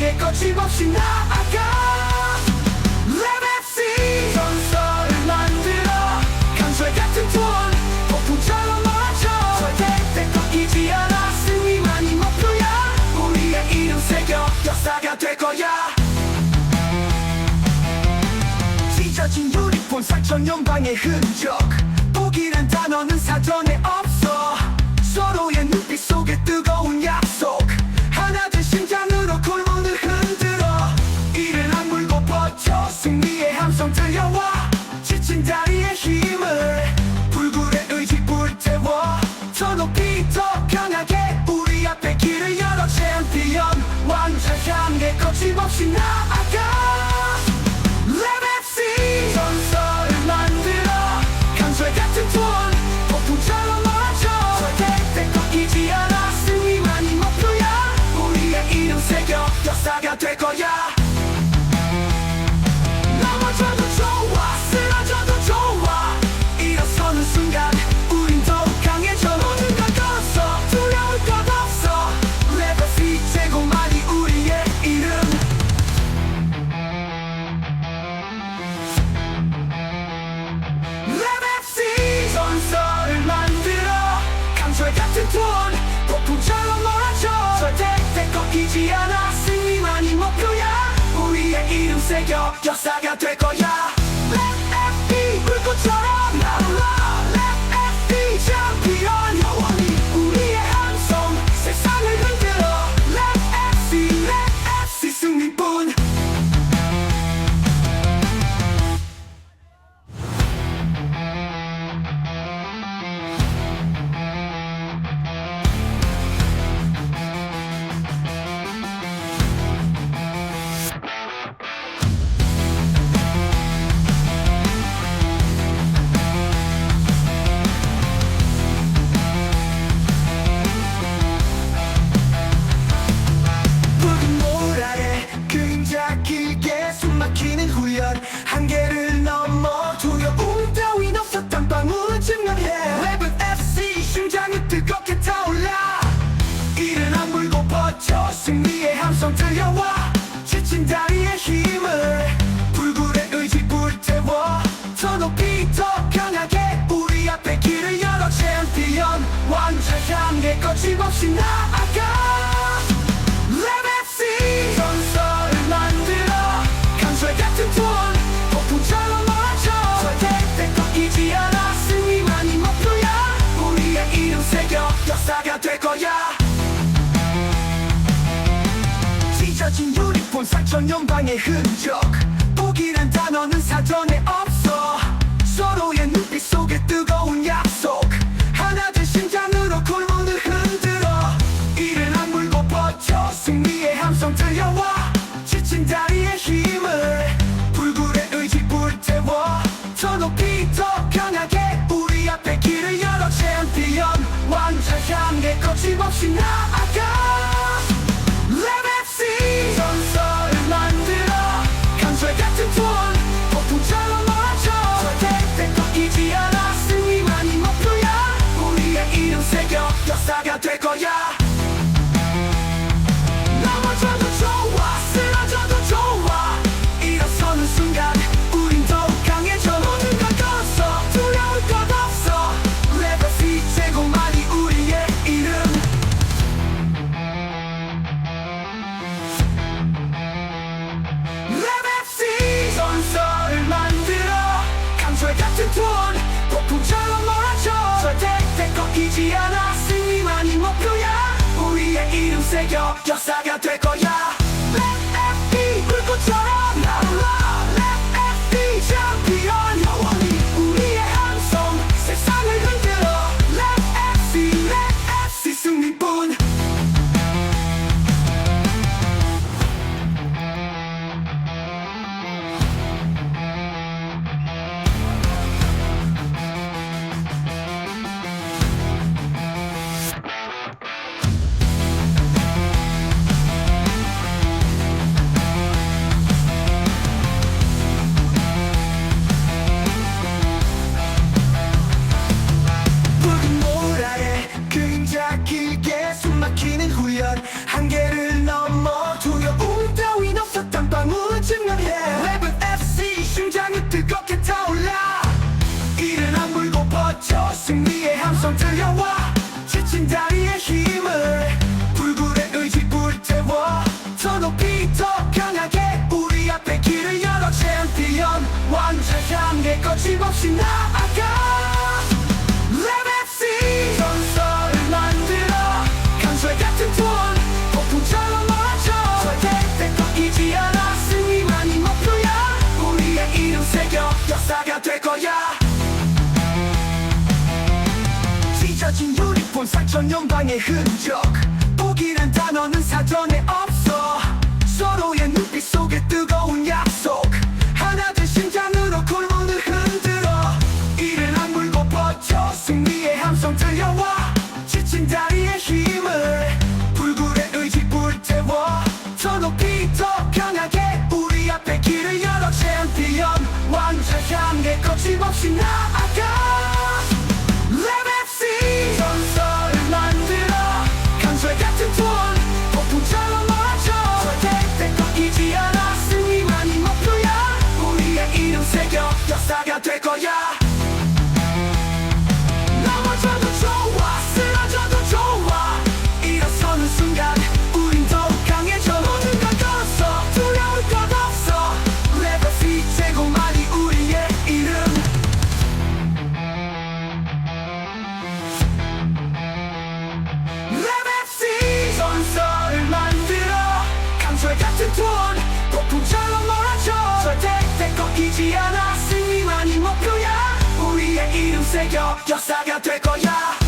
게 거침없이 나아가. 레벨C 전설을 만들어. 강철 같은 투원 폭풍처럼 맞춰 절대 꺾이지 않아 승리만이 목표야. 우리의 이름 새겨 역사가 될 거야. 찢어진 유리폰 상천 연방의 흔적. 보기란 단어는 사전 거침없이 나아가 새겨 역사가 될 거야. 감성 들려와 지친 다리의 힘을 불굴의 의지 불태워 더 높이 더 강하게 우리 앞에 길을 열어 챔피언 완자 향해 거침없이 나 천년방의 흔적. 독이란 단어는 사전에 없어. 서로의 눈빛 속에 뜨거운 약속. 하나 된 심장으로 골문을 흔들어. 이를 안 물고 버텨 승리의 함성 들려와. 지친 다리의 힘을 불굴의 의지 불태워. 더 높이 더 편하게 우리 앞에 길을 열어. 챔피언 완자 향해 거침없이 나아 겹겹사가 되고 승리의 함성 들려와. 지친 다리의 힘을 불굴의 의지 불태워. 더 높이 더 강하게 우리 앞에 길을 열어. 챔피언 왕자 향해 거침없이 나아가 찢어진 유니폼 상천 연방의 흔적. 포기란 단어는 사전에 없어. 서로의 눈빛 속에 뜨거운 약속. 하나 된 심장으로 골문을 흔들어. 이를 악물고 버텨 승리의 함성 들려와. 지친 다리의 힘을 불굴의 의지 불태워. 더 높이 더 강하게 우리 앞에 길을 열어. 챔피언 왕자 향해 거침없이 나아가 꺾이지 않아 승리만이 목표야. 우리의 이름 새겨 역사가 될 거야